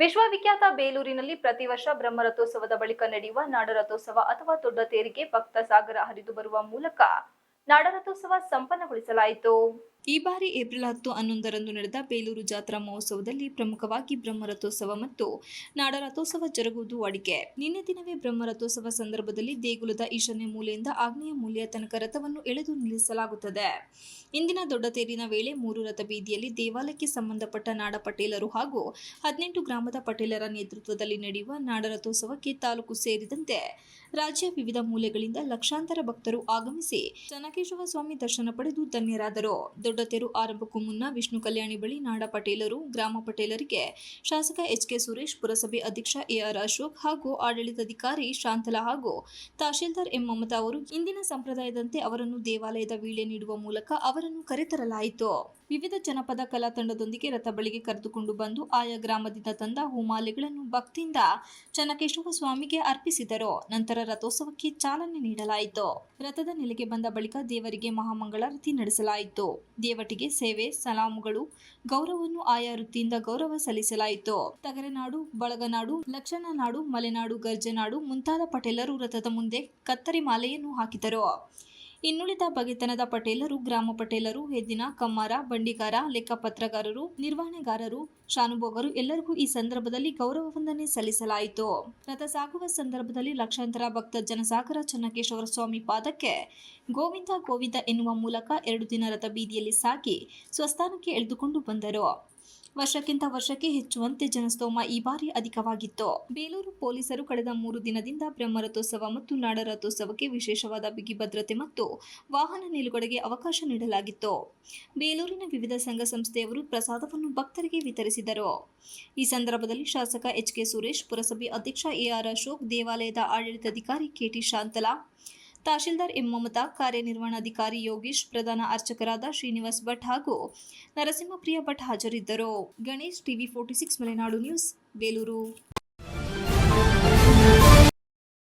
ವಿಶ್ವವಿಖ್ಯಾತ ಬೇಲೂರಿನಲ್ಲಿ ಪ್ರತಿ ವರ್ಷ ಬ್ರಹ್ಮರಥೋತ್ಸವದ ಬಳಿಕ ನಡೆಯುವ ನಾಡರಥೋತ್ಸವ ಅಥವಾ ದೊಡ್ಡ ತೇರಿಗೆ ಭಕ್ತ ಸಾಗರ ಹರಿದು ಬರುವ ಮೂಲಕ ನಾಡರಥೋತ್ಸವ ಸಂಪನ್ನಗೊಳಿಸಲಾಯಿತು. ಈ ಬಾರಿ ಏಪ್ರಿಲ್ ಹತ್ತು ಹನ್ನೊಂದರಂದು ನಡೆದ ಬೇಲೂರು ಜಾತ್ರಾ ಮಹೋತ್ಸವದಲ್ಲಿ ಪ್ರಮುಖವಾಗಿ ಬ್ರಹ್ಮರಥೋತ್ಸವ ಮತ್ತು ನಾಡರಥೋತ್ಸವ ಜರುಗುವುದು ವಾಡಿಕೆ. ನಿನ್ನೆ ದಿನವೇ ಬ್ರಹ್ಮರಥೋತ್ಸವ ಸಂದರ್ಭದಲ್ಲಿ ದೇಗುಲದ ಈಶಾನ್ಯ ಮೂಲೆಯಿಂದ ಆಗ್ನೇಯ ಮೂಲೆಯ ತನಕ ರಥವನ್ನು ಎಳೆದು ನಿಲ್ಲಿಸಲಾಗುತ್ತದೆ. ಇಂದಿನ ದೊಡ್ಡ ತೇರಿನ ವೇಳೆ ಮೂರು ರಥ ಬೀದಿಯಲ್ಲಿ ದೇವಾಲಯಕ್ಕೆ ಸಂಬಂಧಪಟ್ಟ ನಾಡ ಪಟೇಲರು ಹಾಗೂ ಹದಿನೆಂಟು ಗ್ರಾಮದ ಪಟೇಲರ ನೇತೃತ್ವದಲ್ಲಿ ನಡೆಯುವ ನಾಡರಥೋತ್ಸವಕ್ಕೆ ತಾಲೂಕು ಸೇರಿದಂತೆ ರಾಜ್ಯ ವಿವಿಧ ಮೂಲೆಗಳಿಂದ ಲಕ್ಷಾಂತರ ಭಕ್ತರು ಆಗಮಿಸಿ ಚನ್ನಕೇಶವ ಸ್ವಾಮಿ ದರ್ಶನ ಪಡೆದು ಧನ್ಯರಾದರು. ದೊಡ್ಡ ತೆರು ಆರಂಭಕ್ಕೂ ಮುನ್ನ ವಿಷ್ಣು ಕಲ್ಯಾಣಿ ಬಳಿ ನಾಡ ಪಟೇಲರು, ಗ್ರಾಮ ಪಟೇಲರಿಗೆ ಶಾಸಕ ಎಚ್ ಕೆ ಸುರೇಶ್, ಪುರಸಭೆ ಅಧ್ಯಕ್ಷ ಎಆರ್ ಅಶೋಕ್ ಹಾಗೂ ಆಡಳಿತಾಧಿಕಾರಿ ಶಾಂತಲಾ ಹಾಗೂ ತಹಶೀಲ್ದಾರ್ ಎಂ ಮಮತಾ ಅವರು ಇಂದಿನ ಸಂಪ್ರದಾಯದಂತೆ ಅವರನ್ನು ದೇವಾಲಯದ ವೀಳೆ ನೀಡುವ ಮೂಲಕ ಅವರನ್ನು ಕರೆತರಲಾಯಿತು. ವಿವಿಧ ಜನಪದ ಕಲಾ ತಂಡದೊಂದಿಗೆ ರಥ ಬಳಿಗೆ ಕರೆದುಕೊಂಡು ಬಂದು ಆಯಾ ಗ್ರಾಮದಿಂದ ತಂದ ಹೂಮಾಲೆಗಳನ್ನು ಭಕ್ತಿಯಿಂದ ಚನ್ನಕೇಶವ ಸ್ವಾಮಿಗೆ ಅರ್ಪಿಸಿದರು. ನಂತರ ರಥೋತ್ಸವಕ್ಕೆ ಚಾಲನೆ ನೀಡಲಾಯಿತು. ರಥದ ನೆಲೆಗೆ ಬಂದ ಬಳಿಕ ದೇವರಿಗೆ ಮಹಾಮಂಗಳಾರತಿ ನಡೆಸಲಾಯಿತು. ದೇವಟಿಗೆ ಸೇವೆ, ಸಲಾಮುಗಳು, ಗೌರವವನ್ನು ಆಯಾ ವೃತ್ತಿಯಿಂದ ಗೌರವ ಸಲ್ಲಿಸಲಾಯಿತು. ತಗರನಾಡು, ಬಳಗನಾಡು, ಲಕ್ಷಣನಾಡು, ಮಲೆನಾಡು, ಗರ್ಜನಾಡು ಮುಂತಾದ ಪಟೇಲರು ರಥದ ಮುಂದೆ ಕತ್ತರಿ ಮಾಲೆಯನ್ನು ಹಾಕಿದರು. ಇನ್ನುಳಿದ ಬಗೆತನದ ಪಟೇಲರು, ಗ್ರಾಮ ಪಟೇಲರು ಹೆದ್ದಿನ ಕಮ್ಮಾರ, ಬಂಡಿಗಾರ, ಲೆಕ್ಕಪತ್ರಗಾರರು, ನಿರ್ವಹಣೆಗಾರರು, ಶಾನುಭೋಗರು ಎಲ್ಲರಿಗೂ ಈ ಸಂದರ್ಭದಲ್ಲಿ ಗೌರವ ವಂದನೆ ಸಲ್ಲಿಸಲಾಯಿತು. ರಥ ಸಾಗುವ ಸಂದರ್ಭದಲ್ಲಿ ಲಕ್ಷಾಂತರ ಭಕ್ತ ಜನಸಾಗರ ಚನ್ನಕೇಶ್ವರ ಸ್ವಾಮಿ ಪಾದಕ್ಕೆ ಗೋವಿಂದ ಗೋವಿಂದ ಎನ್ನುವ ಮೂಲಕ ಎರಡು ದಿನ ರಥ ಬೀದಿಯಲ್ಲಿ ಸಾಕಿ ಸ್ವಸ್ಥಾನಕ್ಕೆ ಎಳೆದುಕೊಂಡು ಬಂದರು. ವರ್ಷಕ್ಕಿಂತ ವರ್ಷಕ್ಕೆ ಹೆಚ್ಚುವಂತೆ ಜನಸ್ತೋಮ ಈ ಬಾರಿ ಅಧಿಕವಾಗಿತ್ತು. ಬೇಲೂರು ಪೊಲೀಸರು ಕಳೆದ ಮೂರು ದಿನದಿಂದ ಬ್ರಹ್ಮರಥೋತ್ಸವ ಮತ್ತು ನಾಡರಥೋತ್ಸವಕ್ಕೆ ವಿಶೇಷವಾದ ಬಿಗಿ ಭದ್ರತೆ ಮತ್ತು ವಾಹನ ನಿಲುಗಡೆಗೆ ಅವಕಾಶ ನೀಡಲಾಗಿತ್ತು. ಬೇಲೂರಿನ ವಿವಿಧ ಸಂಘ ಸಂಸ್ಥೆಯವರು ಪ್ರಸಾದವನ್ನು ಭಕ್ತರಿಗೆ ವಿತರಿಸಿದರು. ಈ ಸಂದರ್ಭದಲ್ಲಿ ಶಾಸಕ ಎಚ್ ಕೆ ಸುರೇಶ್, ಪುರಸಭೆ ಅಧ್ಯಕ್ಷ ಎಆರ್ ಅಶೋಕ್, ದೇವಾಲಯದ ಆಡಳಿತಾಧಿಕಾರಿ K T Shantala tahsildar M Mamata, ಕಾರ್ಯನಿರ್ವಹಣಾಧಿಕಾರಿ ಯೋಗೀಶ್, ಪ್ರಧಾನ ಅರ್ಚಕರಾದ ಶ್ರೀನಿವಾಸ್ ಭಟ್ ಹಾಗೂ ನರಸಿಂಹಪ್ರಿಯ ಭಟ್ ಹಾಜರಿದ್ದರು. Ganesh TV forty six, Malenadu news, Belur.